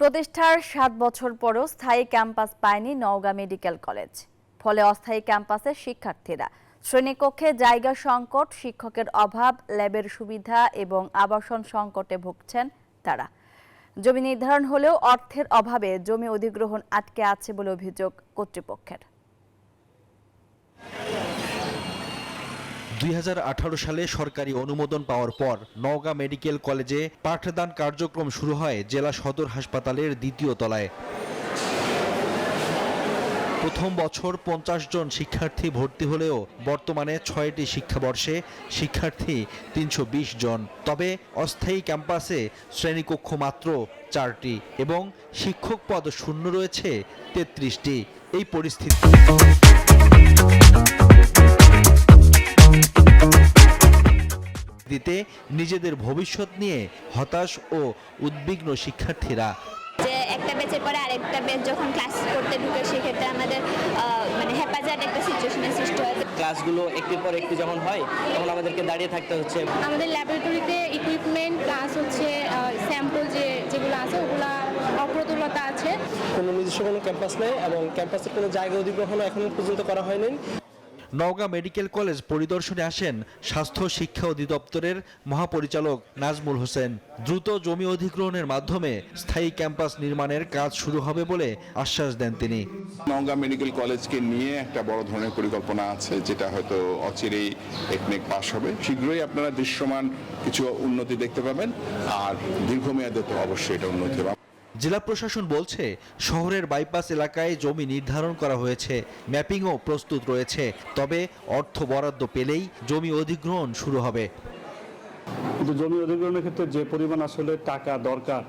প্রতিষ্ঠার সাত বছর পরও স্থায়ী ক্যাম্পাস পায়নি নওগাঁ মেডিকেল কলেজ। ফলে অস্থায়ী ক্যাম্পাসের শিক্ষার্থীরা শ্রেণীকক্ষে জায়গা সংকট, শিক্ষকের অভাব, ল্যাবের সুবিধা এবং আবাসন সংকটে ভুগছেন তারা। জমি নির্ধারণ হলেও অর্থের অভাবে জমি অধিগ্রহণ আটকে আছে বলে অভিযোগ কর্তৃপক্ষের। দুই হাজার আঠারো সালে সরকারি অনুমোদন পাওয়ার পর নওগাঁ মেডিকেল কলেজে পাঠদান কার্যক্রম শুরু হয় জেলা সদর হাসপাতালের দ্বিতীয় তলায়। প্রথম বছর পঞ্চাশ জন শিক্ষার্থী ভর্তি হলেও বর্তমানে ছয়টি শিক্ষাবর্ষে শিক্ষার্থী তিনশো বিশ জন। তবে অস্থায়ী ক্যাম্পাসে শ্রেণীকক্ষ মাত্র চারটি এবং শিক্ষক পদ শূন্য রয়েছে তেত্রিশটি। এই পরিস্থিতি দিতে নিজেদের ভবিষ্যৎ নিয়ে হতাশ ও উদ্বিগ্ন শিক্ষার্থীরা। যে একটা ব্যাচের পরে আরেকটা ব্যাচ যখন ক্লাস করতে ঢুকে সেক্ষেত্রে আমাদের মানে হেফাজত একটা সিচুয়েশনের সৃষ্টি হয়। ক্লাসগুলো একটির পর একটি যখন হয় তখন আমাদেরকে দাঁড়িয়ে থাকতে হচ্ছে। আমাদের ল্যাবরেটরিতে ইকুইপমেন্ট প্লাস হচ্ছে স্যাম্পল যে যেগুলো আছে ওগুলা অপ্রতুলতা আছে। কোনো নিজস্ব কোনো ক্যাম্পাস নেই এবং ক্যাম্পাসের কোনো জায়গা অধিগ্রহণও এখনও পর্যন্ত করা হয়নি। নওগাঁ মেডিকেল কলেজ পরিদর্শনে আসেন স্বাস্থ্য শিক্ষা অধিদপ্তরের মহাপরিচালক নাজমুল হোসেন। দ্রুত জমি অধিগ্রহণের মাধ্যমে স্থায়ী ক্যাম্পাস নির্মাণের কাজ শুরু হবে বলে আশ্বাস দেন তিনি। নওগাঁ মেডিকেল কলেজকে নিয়ে একটা বড় ধরনের পরিকল্পনা আছে, যেটা হয়তো অচিরেই টেকনিক পাস হবে। শীঘ্রই আপনারা দৃশ্যমান কিছু উন্নতি দেখতে পাবেন, আর দীর্ঘমেয়াদে তো অবশ্যই এটা উন্নতি হবে। জেলা প্রশাসন বলছে, শহরের বাইপাস এলাকায় জমি নির্ধারণ করা হয়েছে, ম্যাপিংও প্রস্তুত রয়েছে, তবে অর্থ বরাদ্দ পেলেই জমি অধিগ্রহণ শুরু হবে। জমি অধিগ্রহণের ক্ষেত্রে যে পরিমাণ আসলে টাকা দরকার,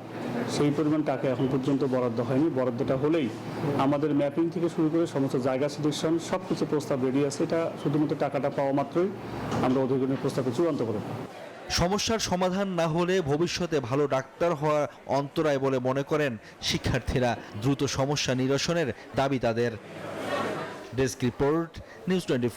সেই পরিমাণ টাকা এখন পর্যন্ত বরাদ্দ হয়নি। বরাদ্দটা হলেই আমাদের ম্যাপিং থেকে শুরু করে সমস্ত জায়গা সিলেকশন সব কিছু প্রস্তাব রেডি আছে। এটা শুধুমাত্র টাকাটা পাওয়া মাত্রই আমরা অধিগ্রহণের প্রস্তাবকে চূড়ান্ত করে। সমস্যার সমাধান না হলে ভবিষ্যতে ভালো ডাক্তার হওয়া অন্তরায় বলে মনে করেন শিক্ষার্থীরা। দ্রুত সমস্যা নিরসনের দাবি তাদের। Desk report, news twenty